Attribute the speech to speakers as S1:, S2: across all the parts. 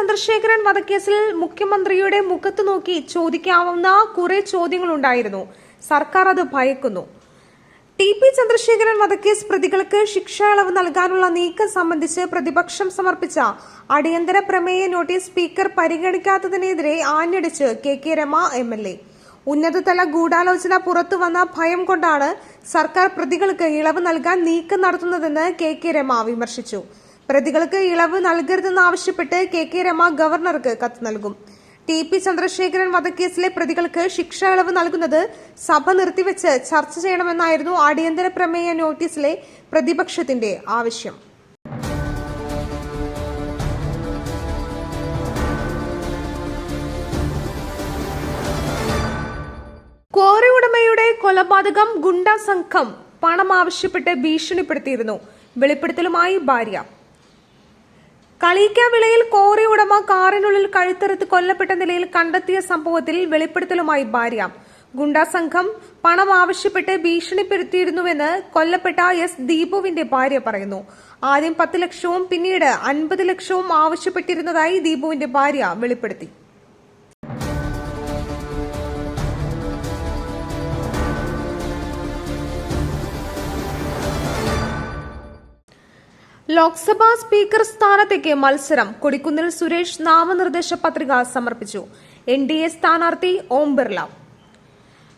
S1: Chandrasekharan വധക്കേസിൽ മുഖ്യമന്ത്രിയുടെ മുഖത്ത് നോക്കി ചോദിക്കാവുന്ന കുറെ ചോദ്യങ്ങളുണ്ടായിരുന്നു. സർക്കാർ അത് ഭയക്കുന്നു. ടി പി ചന്ദ്രശേഖരൻ വധക്കേസ് പ്രതികൾക്ക് ശിക്ഷ ഇളവ് നൽകാനുള്ള നീക്കം സംബന്ധിച്ച് പ്രതിപക്ഷം സമർപ്പിച്ച അടിയന്തര പ്രമേയ നോട്ടീസ് സ്പീക്കർ പരിഗണിക്കാത്തതിനെതിരെ ആഞ്ഞടിച്ച് K K Rema M L A. ഉന്നതതല ഗൂഢാലോചന പുറത്തു വന്ന ഭയം കൊണ്ടാണ് സർക്കാർ പ്രതികൾക്ക് ഇളവ് നൽകാൻ നീക്കം നടത്തുന്നതെന്ന് കെ കെ രമ വിമർശിച്ചു. പ്രതികൾക്ക് ഇളവ് നൽകരുതെന്നാവശ്യപ്പെട്ട് കെ കെ രമ ഗവർണർക്ക് കത്ത് നൽകും. ടി പി ചന്ദ്രശേഖരൻ വധക്കേസിലെ പ്രതികൾക്ക് ശിക്ഷ ഇളവ് നൽകുന്നത് സഭ നിർത്തിവെച്ച് ചർച്ച ചെയ്യണമെന്നായിരുന്നു അടിയന്തര പ്രമേയ നോട്ടീസിലെ പ്രതിപക്ഷത്തിന്റെ ആവശ്യം. ക്വാറി ഉടമയുടെ കൊലപാതകം ഗുണ്ട സംഘം പണം ആവശ്യപ്പെട്ട് ഭീഷണിപ്പെടുത്തിയിരുന്നു. വെളിപ്പെടുത്തലുമായി ഭാര്യ. കളീക്കാവിളയിൽ കോറി ഉടമ കാറിനുള്ളിൽ കഴുത്തറുത്ത് കൊല്ലപ്പെട്ട നിലയിൽ കണ്ടെത്തിയ സംഭവത്തിൽ വെളിപ്പെടുത്തലുമായി ഭാര്യ. ഗുണ്ടാ സംഘം പണം ആവശ്യപ്പെട്ട് ഭീഷണിപ്പെടുത്തിയിരുന്നുവെന്ന് കൊല്ലപ്പെട്ട എസ് ദീപുവിന്റെ ഭാര്യ പറയുന്നു. ആദ്യം പത്ത് ലക്ഷവും പിന്നീട് അൻപത് ലക്ഷവും ആവശ്യപ്പെട്ടിരുന്നതായി ദീപുവിന്റെ ഭാര്യ വെളിപ്പെടുത്തി. ലോക്സഭാ സ്പീക്കർ സ്ഥാനത്തേക്ക് മത്സരം. കൊടിക്കുന്നിൽ സുരേഷ് നാമനിർദ്ദേശ പത്രിക സമർപ്പിച്ചു. എൻ ഡി എ സ്ഥാനാർത്ഥി ഓം ബിർള.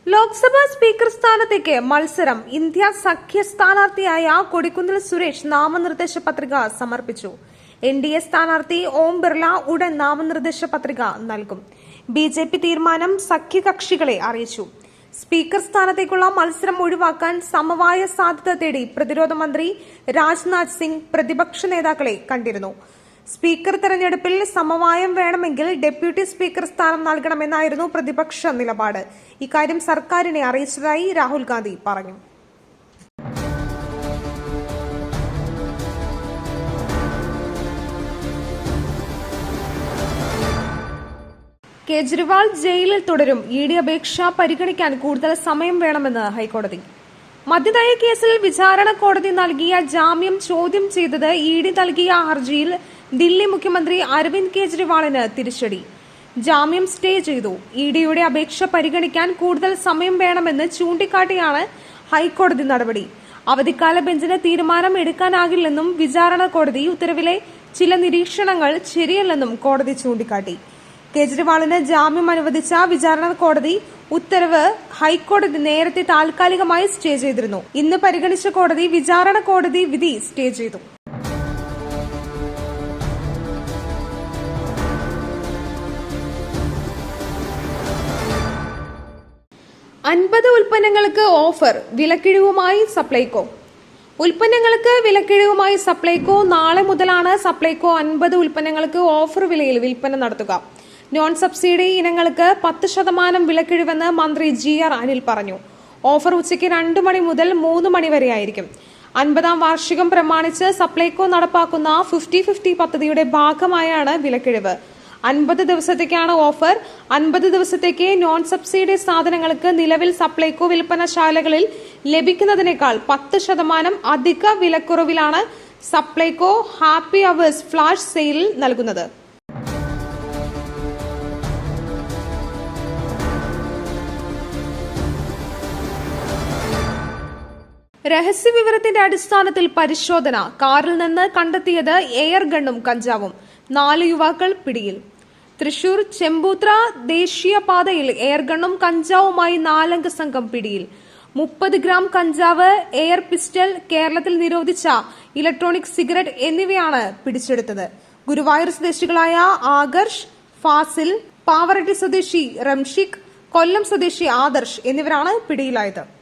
S1: ലോക്സഭാ സ്പീക്കർ സ്ഥാനത്തേക്ക് മത്സരം. ഇന്ത്യ സഖ്യ സ്ഥാനാർത്ഥിയായ കൊടിക്കുന്നിൽ സുരേഷ് നാമനിർദ്ദേശ പത്രിക സമർപ്പിച്ചു. എൻ ഡി എ സ്ഥാനാർത്ഥി ഓം ബിർള ഉടൻ നാമനിർദ്ദേശ പത്രിക നൽകും. ബി ജെ പി തീരുമാനം സഖ്യകക്ഷികളെ അറിയിച്ചു. സ്പീക്കർ സ്ഥാനത്തേക്കുള്ള മത്സരം ഒഴിവാക്കാൻ സമവായ സാധ്യത തേടി പ്രതിരോധ മന്ത്രി രാജ്നാഥ് സിംഗ് പ്രതിപക്ഷ നേതാക്കളെ കണ്ടിരുന്നു. സ്പീക്കർ തെരഞ്ഞെടുപ്പിൽ സമവായം വേണമെങ്കിൽ ഡെപ്യൂട്ടി സ്പീക്കർ സ്ഥാനം നൽകണമെന്നായിരുന്നു പ്രതിപക്ഷ നിലപാട്. ഇക്കാര്യം സർക്കാരിനെ അറിയിച്ചതായി രാഹുൽ ഗാന്ധി പറഞ്ഞു. കേജ്രിവാൾ ജയിലിൽ തുടരും. ഇ ഡി അപേക്ഷ പരിഗണിക്കാൻ കൂടുതൽ സമയം വേണമെന്ന് ഹൈക്കോടതി. മദ്യനയ കേസിൽ വിചാരണ കോടതി നൽകിയ ജാമ്യം ചോദ്യം ചെയ്തത് ഇ ഡി നൽകിയ ഹർജിയിൽ ദില്ലി മുഖ്യമന്ത്രി അരവിന്ദ് കെജ്രിവാളിന് തിരിച്ചടി. ജാമ്യം സ്റ്റേ ചെയ്തു. ഇ ഡിയുടെ അപേക്ഷ പരിഗണിക്കാൻ കൂടുതൽ സമയം വേണമെന്ന് ചൂണ്ടിക്കാട്ടിയാണ് ഹൈക്കോടതി നടപടി. അവധിക്കാല ബെഞ്ചിന് തീരുമാനം എടുക്കാനാകില്ലെന്നും വിചാരണ കോടതി ഉത്തരവിലെ ചില നിരീക്ഷണങ്ങൾ ശരിയല്ലെന്നും കോടതി ചൂണ്ടിക്കാട്ടി. കേജ്രിവാളിന് ജാമ്യം അനുവദിച്ച വിചാരണ കോടതി ഉത്തരവ് ഹൈക്കോടതി നേരത്തെ താൽക്കാലികമായി സ്റ്റേ ചെയ്തിരുന്നു. ഇന്ന് പരിഗണിച്ച കോടതി വിചാരണ കോടതി വിധി സ്റ്റേ ചെയ്തു. അൻപത് ഉൽപ്പന്നങ്ങൾക്ക് ഓഫർ വിലക്കിഴിവുമായി സപ്ലൈകോ. ഉൽപ്പന്നങ്ങൾക്ക് വിലക്കിഴിവുമായി സപ്ലൈകോ നാളെ മുതലാണ് സപ്ലൈകോ അൻപത് ഉൽപ്പന്നങ്ങൾക്ക് ഓഫർ വിലയിൽ വിൽപ്പന നടത്തുക. നോൺ സബ്സിഡി ഇനങ്ങൾക്ക് പത്ത് ശതമാനം വിലക്കിഴിവെന്ന് മന്ത്രി ജി ആർ അനിൽ പറഞ്ഞു. ഓഫർ ഉച്ചയ്ക്ക് രണ്ട് മണി മുതൽ മൂന്ന് മണി വരെയായിരിക്കും. അൻപതാം വാർഷികം പ്രമാണിച്ച് സപ്ലൈകോ നടപ്പാക്കുന്ന ഫിഫ്റ്റി ഫിഫ്റ്റി പദ്ധതിയുടെ ഭാഗമായാണ് വിലക്കിഴിവ്. അൻപത് ദിവസത്തേക്കാണ് ഓഫർ. അൻപത് ദിവസത്തേക്ക് നോൺ സബ്സിഡി സാധനങ്ങൾക്ക് നിലവിൽ സപ്ലൈകോ വിൽപ്പനശാലകളിൽ ലഭിക്കുന്നതിനേക്കാൾ പത്ത് ശതമാനം അധിക വിലക്കുറവിലാണ് സപ്ലൈകോ ഹാപ്പി അവേഴ്സ് ഫ്ലാഷ് സെയിലിൽ നൽകുന്നത്. രഹസ്യവിവരത്തിന്റെ അടിസ്ഥാനത്തിൽ പരിശോധന കാറിൽ നിന്ന് കണ്ടെത്തിയത് എയർ ഗണ്ണും കഞ്ചാവും. നാല് യുവാക്കൾ പിടിയിൽ. തൃശൂർ ചെമ്പൂത്ര ദേശീയപാതയിൽ എയർ ഗണ്ണും കഞ്ചാവുമായി നാലംഗ സംഘം പിടിയിൽ. മുപ്പത് ഗ്രാം കഞ്ചാവ് എയർ പിസ്റ്റൽ കേരളത്തിൽ നിരോധിച്ച ഇലക്ട്രോണിക് സിഗരറ്റ് എന്നിവയാണ് പിടിച്ചെടുത്തത്. ഗുരുവായൂർ സ്വദേശികളായ ആകർഷ് ഫാസിൽ പാവറട്ടി സ്വദേശി റംഷിക് കൊല്ലം സ്വദേശി ആദർശ് എന്നിവരാണ് പിടിയിലായത്.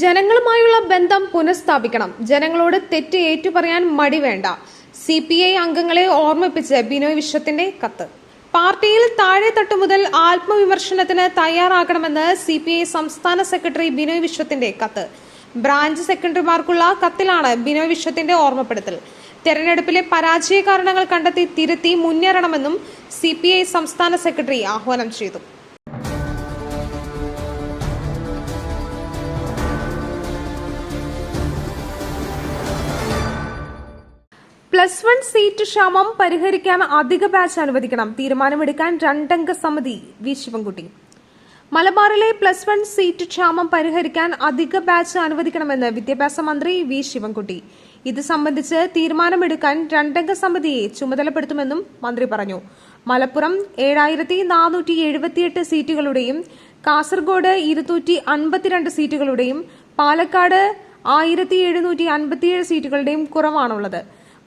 S1: ജനങ്ങളുമായുള്ള ബന്ധം പുനഃസ്ഥാപിക്കണം. ജനങ്ങളോട് തെറ്റ് ഏറ്റുപറയാൻ മടി വേണ്ട. സി പി ഐ അംഗങ്ങളെ ഓർമ്മിപ്പിച്ച് ബിനോയ് വിശ്വത്തിന്റെ കത്ത്. പാർട്ടിയിൽ താഴെ തട്ടു മുതൽ ആത്മവിമർശനത്തിന് തയ്യാറാകണമെന്ന് സി പി ഐ സംസ്ഥാന സെക്രട്ടറി ബിനോയ് വിശ്വത്തിന്റെ കത്ത്. ബ്രാഞ്ച് സെക്രട്ടറിമാർക്കുള്ള കത്തിലാണ് ബിനോയ് വിശ്വത്തിന്റെ ഓർമ്മപ്പെടുത്തൽ. തെരഞ്ഞെടുപ്പിലെ പരാജയ കാരണങ്ങൾ കണ്ടെത്തി തിരുത്തി മുന്നേറണമെന്നും സി സംസ്ഥാന സെക്രട്ടറി ആഹ്വാനം ചെയ്തു. പ്ലസ് വൺ സീറ്റ് ക്ഷാമം പരിഹരിക്കാൻ അധിക ബാച്ച് അനുവദിക്കണം. തീരുമാനമെടുക്കാൻ രണ്ടംഗ സമിതി വി ശിവൻകുട്ടി. മലബാറിലെ പ്ലസ് വൺ സീറ്റ് ക്ഷാമം പരിഹരിക്കാൻ അധിക ബാച്ച് അനുവദിക്കണമെന്ന് വിദ്യാഭ്യാസ മന്ത്രി വി ശിവൻകുട്ടി. ഇത് സംബന്ധിച്ച് തീരുമാനമെടുക്കാൻ രണ്ടംഗ സമിതിയെ ചുമതലപ്പെടുത്തുമെന്നും മന്ത്രി പറഞ്ഞു. മലപ്പുറം ഏഴായിരത്തി നാനൂറ്റി എഴുപത്തിയെട്ട് സീറ്റുകളുടെയും കാസർഗോഡ് ഇരുന്നൂറ്റി അൻപത്തിരണ്ട് സീറ്റുകളുടെയും പാലക്കാട് ആയിരത്തി എഴുന്നൂറ്റി അൻപത്തിയേഴ് സീറ്റുകളുടെയും കുറവാണുള്ളത്.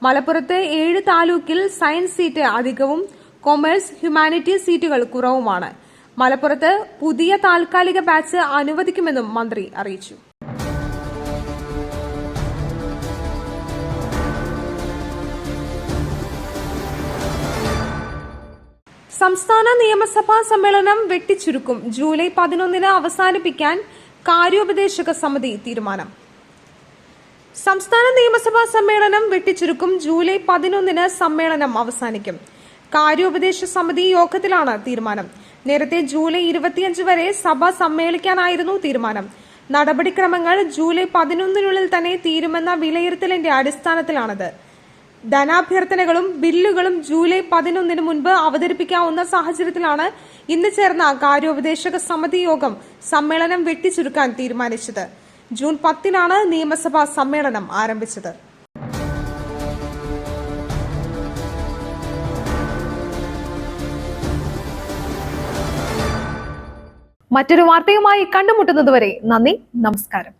S1: മലപ്പുറത്ത് ഏഴ് താലൂക്കിൽ സയൻസ് സീറ്റ് അധികവും കൊമേഴ്സ് ഹ്യൂമാനിറ്റീസ് സീറ്റുകൾ കുറവുമാണ്. മലപ്പുറത്ത് പുതിയ താൽക്കാലിക ബാച്ച് അനുവദിക്കുമെന്നും മന്ത്രി അറിയിച്ചു. സംസ്ഥാന നിയമസഭാ സമ്മേളനം വെട്ടിച്ചുരുക്കും. ജൂലൈ പതിനൊന്നിന് അവസാനിപ്പിക്കാൻ കാര്യോപദേശക സമിതി തീരുമാനം. സംസ്ഥാന നിയമസഭാ സമ്മേളനം വെട്ടിച്ചുരുക്കും. ജൂലൈ പതിനൊന്നിന് സമ്മേളനം അവസാനിക്കും. കാര്യോപദേശ സമിതി യോഗത്തിലാണ് തീരുമാനം. നേരത്തെ ജൂലൈ ഇരുപത്തിയഞ്ച് വരെ സഭ സമ്മേളിക്കാനായിരുന്നു തീരുമാനം. നടപടിക്രമങ്ങൾ ജൂലൈ പതിനൊന്നിനുള്ളിൽ തന്നെ തീരുമെന്ന വിലയിരുത്തലിന്റെ അടിസ്ഥാനത്തിലാണിത്. ധനാഭ്യർത്ഥനകളും ബില്ലുകളും ജൂലൈ പതിനൊന്നിന് മുൻപ് അവതരിപ്പിക്കാവുന്ന സാഹചര്യത്തിലാണ് ഇന്ന് ചേർന്ന കാര്യോപദേശക സമിതി യോഗം സമ്മേളനം വെട്ടിച്ചുരുക്കാൻ തീരുമാനിച്ചത്. ജൂൺ പത്തിനാണ് നിയമസഭാ സമ്മേളനം ആരംഭിച്ചത്.
S2: മറ്റൊരു വാർത്തയുമായി കണ്ടുമുട്ടുന്നതുവരെ നന്ദി നമസ്കാരം.